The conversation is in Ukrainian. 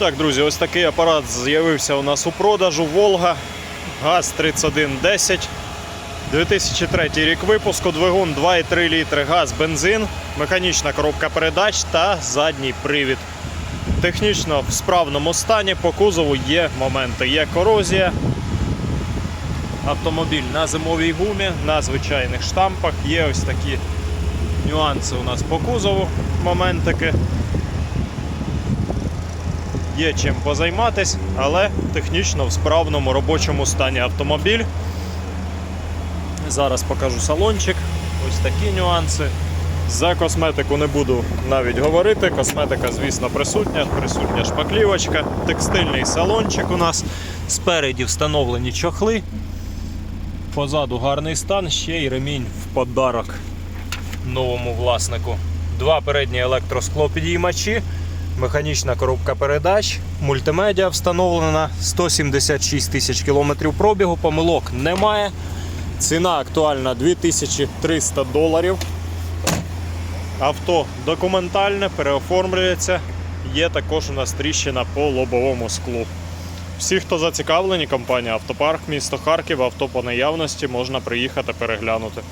Так, друзі, ось такий апарат з'явився у нас у продажу. Волга ГАЗ-3110. 2003 рік випуску, двигун 2,3 літри газ, бензин, механічна коробка передач та задній привід. Технічно в справному стані по кузову є моменти. Є корозія. Автомобіль на зимовій гумі, на звичайних штампах. Є ось такі нюанси у нас по кузову, моментики. Є чим позайматись, але технічно в справному робочому стані автомобіль. Зараз покажу салончик. Ось такі нюанси. За косметику не буду навіть говорити. Косметика, звісно, присутня, присутня шпаклівочка, текстильний салончик у нас. Спереді встановлені чохли. Позаду гарний стан, ще й ремінь в подарок новому власнику. Два передні електросклопідіймачі, механічна коробка передач, мультимедіа встановлена, 176 тисяч кілометрів пробігу, помилок немає. Ціна актуальна 2300 доларів. Авто документальне, переоформлюється. Є також у нас тріщина по лобовому склу. Всі, хто зацікавлені, компанія Автопарк, місто Харків, авто по наявності можна приїхати переглянути.